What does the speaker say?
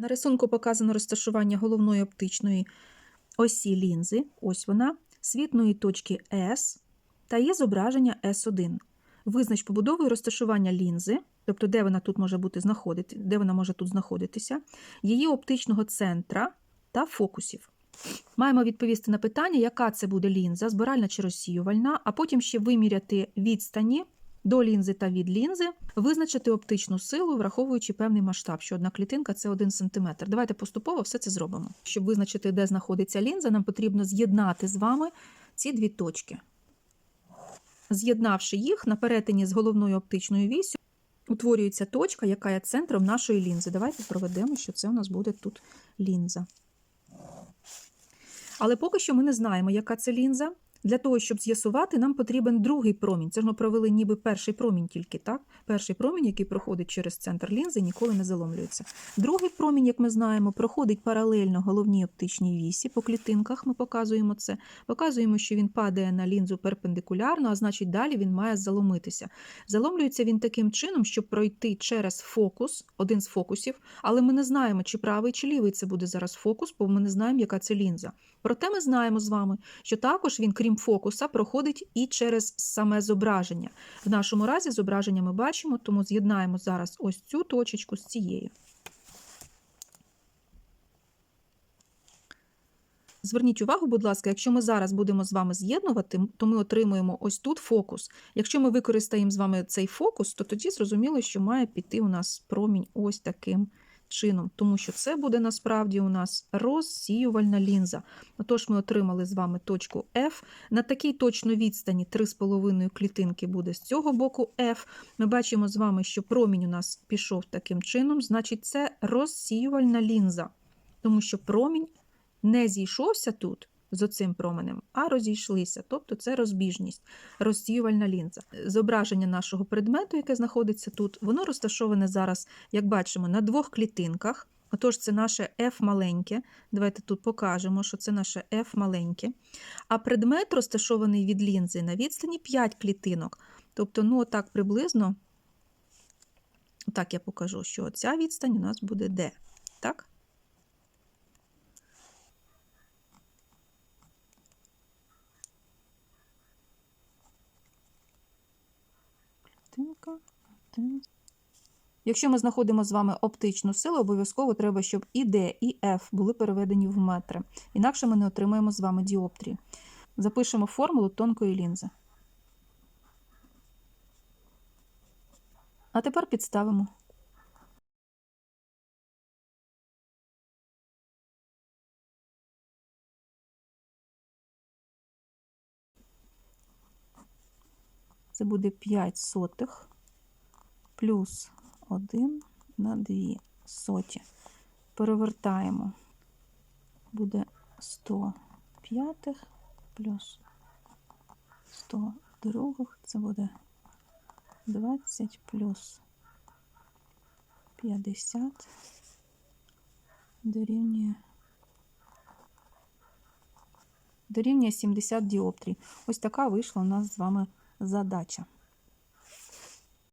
На рисунку показано розташування головної оптичної осі лінзи, ось вона, світної точки S та є зображення S1. Визнач побудову і розташування лінзи, тобто де вона тут може бути знаходити, де вона може тут знаходитися, її оптичного центра та фокусів. Маємо відповісти на питання, яка це буде лінза, збиральна чи розсіювальна, а потім ще виміряти відстані до лінзи та від лінзи, визначити оптичну силу, враховуючи певний масштаб, що одна клітинка це 1 см. Давайте поступово все це зробимо. Щоб визначити, де знаходиться лінза, нам потрібно з'єднати з вами ці дві точки. З'єднавши їх на перетині з головною оптичною вісю, утворюється точка, яка є центром нашої лінзи. Давайте проведемо, що це у нас буде тут лінза. Але поки що ми не знаємо, яка це лінза. Для того, щоб з'ясувати, нам потрібен другий промінь. Це ж ми провели ніби перший промінь тільки, так? Перший промінь, який проходить через центр лінзи, ніколи не заломлюється. Другий промінь, як ми знаємо, проходить паралельно головній оптичній вісі. По клітинках ми показуємо це. Показуємо, що він падає на лінзу перпендикулярно, а значить, далі він має заломитися. Заломлюється він таким чином, щоб пройти через фокус, один з фокусів, але ми не знаємо, чи правий, чи лівий це буде зараз фокус, бо ми не знаємо, яка це лінза. Проте ми знаємо з вами, що також він, крім фокуса, проходить і через саме зображення. В нашому разі зображення ми бачимо, тому з'єднаємо зараз ось цю точечку з цією. Зверніть увагу, будь ласка, якщо ми зараз будемо з вами з'єднувати, то ми отримуємо ось тут фокус. Якщо ми використаємо з вами цей фокус, то тоді зрозуміло, що має піти у нас промінь ось таким чином, тому що це буде насправді у нас розсіювальна лінза. Отож, ми отримали з вами точку F. На такій точно відстані 3,5 клітинки буде з цього боку F. Ми бачимо з вами, що промінь у нас пішов таким чином, значить, це розсіювальна лінза, тому що промінь не зійшовся тут з оцим променем, а розійшлися. Тобто це розбіжність, розсіювальна лінза. Зображення нашого предмету, яке знаходиться тут, воно розташоване зараз, як бачимо, на двох клітинках. Отож, це наше F маленьке. Давайте тут покажемо, що це наше F маленьке. А предмет розташований від лінзи на відстані 5 клітинок. Тобто, ну, отак приблизно, так я покажу, що ця відстань у нас буде D. Так? Клітинка, один. Якщо ми знаходимо з вами оптичну силу, обов'язково треба, щоб і D, і F були переведені в метри. Інакше ми не отримаємо з вами діоптрії. Запишемо формулу тонкої лінзи. А тепер підставимо. Це буде 5 сотих плюс 1 на 2 соті. Перевертаємо. Буде 100 п'ятих плюс 100 других. Це буде 20 плюс 50 дорівнює дорівнює 70 діоптрій. Ось така вийшла у нас з вами задача.